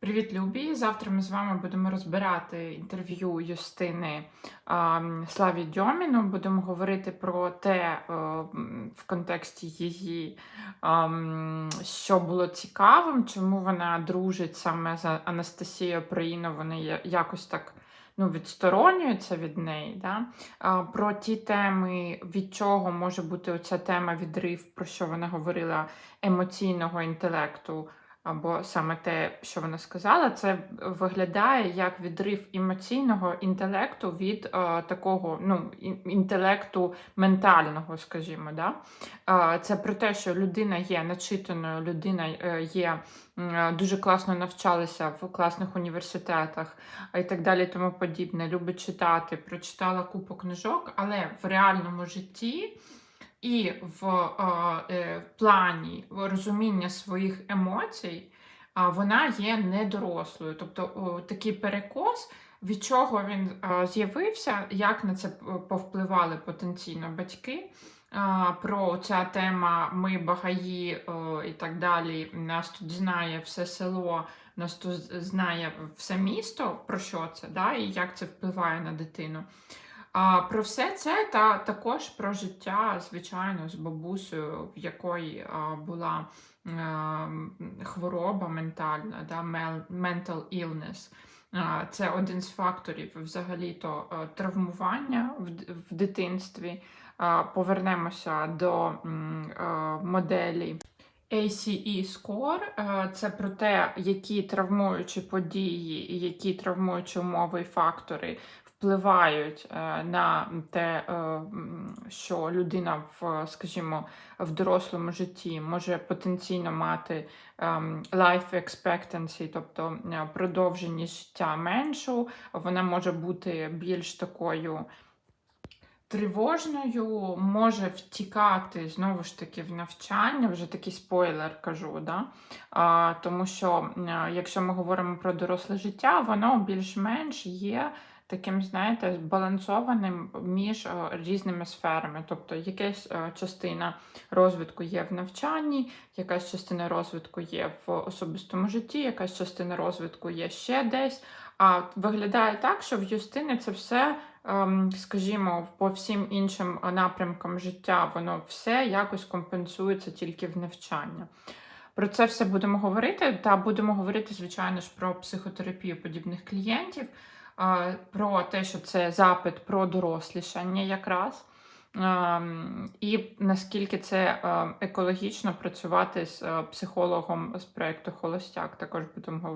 Привіт, Любі! Завтра ми з вами будемо розбирати інтерв'ю Юстини Славі Дьоміну. Будемо говорити про те е, в контексті її, що було цікавим, чому вона дружить саме з Анастасією Проїно, вони якось так ну, відсторонюються від неї. Да? Про ті теми, від чого може бути оця тема відрив, про що вона говорила, емоційного інтелекту або саме те, що вона сказала, це виглядає як відрив емоційного інтелекту від е, такого ну, інтелекту ментального, скажімо. Да? Е, це про те, що людина є начитаною, людина е, є е, дуже класно навчалася в класних університетах і так далі, тому подібне. Любить читати, прочитала купу книжок, але в реальному житті. І в е, е, плані розуміння своїх емоцій а, вона є недорослою. Тобто такий перекос, від чого він е, з'явився, як на це повпливали потенційно батьки. Про ця тема ми багаї і так далі. Нас тут знає все село, нас тут знає все місто, про що це, да, і як це впливає на дитину. А про все це та також про життя, звичайно, з бабусею, в якої а, була а, хвороба ментальна, да, mental illness. А, Це один з факторів взагалі-то е, травмування в, в дитинстві. А, Повернемося до м, е, моделі ACE Score е, це про те, які травмуючі події які травмуючі умови і фактори впливають е, на те, е, що людина в, скажімо, в дорослому житті може потенційно мати life expectancy, тобто продовженість життя меншу, вона може бути більш такою тривожною, може втікати знову ж таки в навчання, вже такий спойлер кажу, да? а, тому що е, якщо ми говоримо про доросле життя, воно більш-менш є таким, знаєте, збалансованим між е, різними сферами. Тобто якась е, частина розвитку є в навчанні, якась частина розвитку є в особистому житті, якась частина розвитку є ще десь. А виглядає так, що в Юстини це все ем, скажімо, по всім іншим напрямкам життя, воно все якось компенсується тільки в навчання. Про це все будемо говорити, та будемо говорити, звичайно ж, про психотерапію подібних клієнтів, е, про те, що це запит про дорослішання якраз. Ем, І наскільки це е, екологічно працювати з е, психологом з проєкту Холостяк, також будемо говорити.